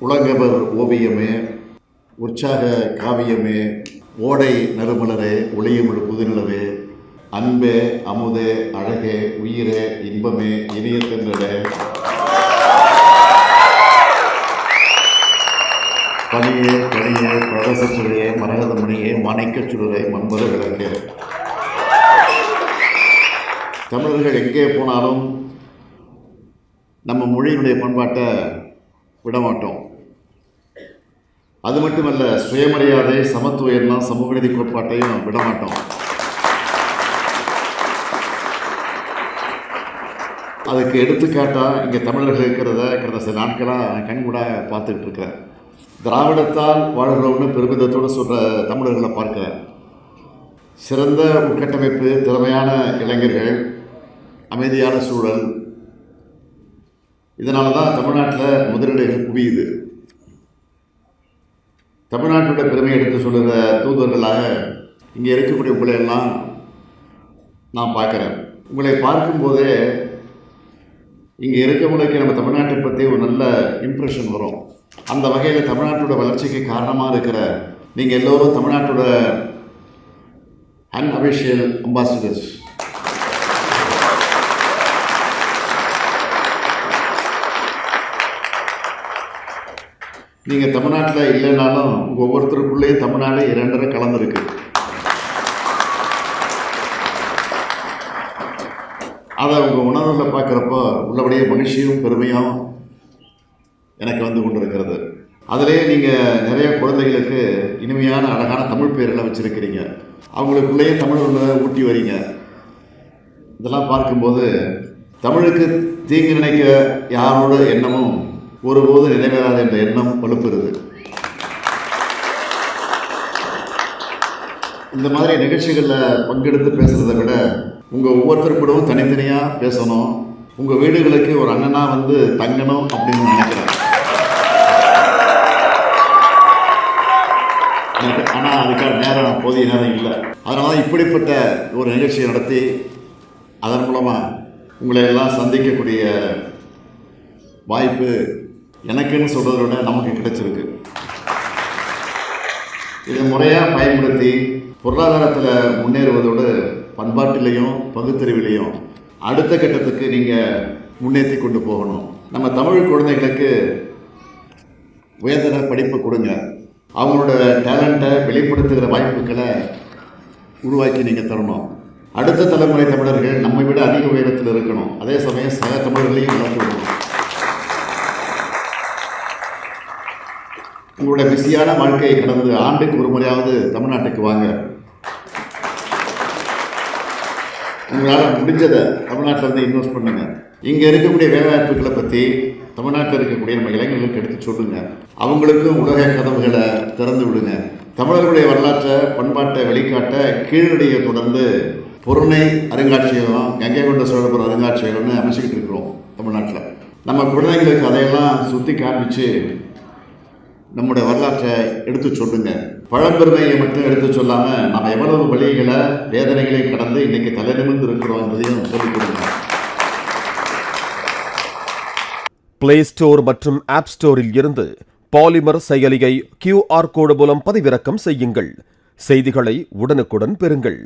உலகவர் ஓவியமே உற்சாக காவியமே ஓடை நறுமலரே ஒளியமிழ் புதுநிலவே அன்பே அமுதே அழகே உயிரே இன்பமே இனிய தென்றலே. பனியே கனியே பிரதசச்சுரையே மரகதமணியே மாணிக்கச் சுடரே மன்பது விளக்கே. தமிழர்கள் எங்கே போனாலும் நம்ம மொழியினுடைய பண்பாட்டை விடமாட்டோம். அது மட்டுமல்ல சுயமரியாதை சமத்துவ எண்ணம் சமூக நீதி கோட்பாட்டையும் விடமாட்டோம். அதுக்கு எடுத்துக்காட்டாக இங்கே தமிழர்கள் இருக்கிறத கடந்த சில நாட்களாக கண்கூட பார்த்துக்கிட்டு இருக்கிறேன். திராவிடத்தால் வாழ்கிறவன்னு பெருமிதத்தோடு சொல்கிற தமிழர்களை பார்க்கிறேன். சிறந்த உட்கட்டமைப்பு திறமையான இளைஞர்கள் அமைதியான சூழல். இதனால தான் தமிழ்நாட்டில் முதலீடுகள் குவியுது. தமிழ்நாட்டோட பெருமையை எடுத்து சொல்லுகிற தூதுவர்களாக இங்கே இருக்கக்கூடிய உங்களையெல்லாம் நான் பார்க்குறேன். உங்களை பார்க்கும்போதே இங்கே இருக்கவங்களுக்கு நம்ம தமிழ்நாட்டை பற்றி ஒரு நல்ல இம்ப்ரெஷன் வரும். அந்த வகையில் தமிழ்நாட்டோட வளர்ச்சிக்கு காரணமாக இருக்கிற நீங்கள் எல்லோரும் தமிழ்நாட்டோட அன்அபிஷியல் அம்பாசிடர்ஸ் நீங்கள் தமிழ்நாட்டில் இல்லைனாலும் ஒவ்வொருத்தருக்குள்ளேயே ஒவ்வொருத்தருக்குள்ளேயும் தமிழ்நாடு இரண்டரை கலந்துருக்கு அதை உங்கள் உணர்வில் பார்க்குறப்போ உள்ளபடியே மகிழ்ச்சியும் பெருமையும் எனக்கு வந்து கொண்டு இருக்கிறது அதிலே நீங்கள் நிறைய குழந்தைகளுக்கு இனிமையான அழகான தமிழ் பேரெல்லாம் வச்சுருக்கிறீங்க. அவங்களுக்குள்ளேயே தமிழ் ஊட்டி வரீங்க. இதெல்லாம் பார்க்கும்போது தமிழுக்கு தீங்கு நினைக்க யாரோட எண்ணமும் ஒருபோது நிறைவேறாது என்ற எண்ணம் வலுப்பெறுது. இந்த மாதிரி நிகழ்ச்சிகளில் பங்கெடுத்து பேசுகிறத விட உங்கள் ஒவ்வொருத்தர் கூடவும் தனித்தனியாக பேசணும். உங்கள் வீடுகளுக்கு ஒரு அண்ணனா வந்து தங்கணும் அப்படின்னு நினைக்கிறேன் எனக்கு ஆனால் அதுக்கான நேரம் போதிய நேரம் இல்லை. அதனால இப்படிப்பட்ட ஒரு நிகழ்ச்சியை நடத்தி அதன் மூலமாக உங்களை எல்லாம் சந்திக்கக்கூடிய வாய்ப்பு எனக்குன்னு சொல்கிறத விட நமக்கு கிடைச்சிருக்கு. இதை முறையாக பயன்படுத்தி பொருளாதாரத்தில் முன்னேறுவதோடு பண்பாட்டிலையும் பகுத்தறிவிலையும் அடுத்த கட்டத்துக்கு நீங்கள் முன்னேற்றி கொண்டு போகணும். நம்ம தமிழ் குழந்தைகளுக்கு உயர்தர படிப்பு கொடுங்க. அவங்களோட டேலண்ட்டை வெளிப்படுத்துகிற வாய்ப்புகளை உருவாக்கி நீங்கள் தரணும். அடுத்த தலைமுறை தமிழர்கள் நம்மை விட அதிக உயரத்தில் இருக்கணும். அதே சமயம் சக தமிழர்களையும் வளர்த்து விடணும். உங்களோட பிஸியான வாழ்க்கையை கடந்து ஆண்டுக்கு ஒரு முறையாவது தமிழ்நாட்டுக்கு வாங்க. உங்களால் முடிஞ்சதை தமிழ்நாட்டிலேருந்து இன்வெஸ்ட் பண்ணுங்க. இங்கே இருக்கக்கூடிய வேலைவாய்ப்புகளை பற்றி தமிழ்நாட்டில் இருக்கக்கூடிய நம்ம இளைஞர்களுக்கு எடுத்து சொல்லுங்க. அவங்களுக்கும் உலக கதவுகளை திறந்து விடுங்க. தமிழர்களுடைய வரலாற்றை பண்பாட்டை வெளிக்காட்ட கீழடியை தொடர்ந்து பொருணை அருங்காட்சியகம் கங்கை கொண்ட சோழபுரம் அருங்காட்சியகம்னு அமைச்சிக்கிட்டு இருக்கிறோம் தமிழ்நாட்டில். நம்ம குழந்தைங்களுக்கு அதையெல்லாம் சுற்றி காண்பிச்சு நம்முடைய வரலாற்றை எடுத்து சொல்லுங்க. பழம்பெருமையை மட்டும் எடுத்து சொல்லாமல் நம்ம எவ்வளவு வழிகளை வேதனைகளை கடந்து இன்னைக்கு தலை நிமிர்ந்து இருக்கிறோம் என்பதையும் சொல்லிக் கொடுங்க. பிளே ஸ்டோர் மற்றும் ஆப் ஸ்டோரில் இருந்து பாலிமர் செயலியை கியூஆர் கோடு மூலம் பதிவிறக்கம் செய்யுங்கள். செய்திகளை உடனுக்குடன் பெறுங்கள்.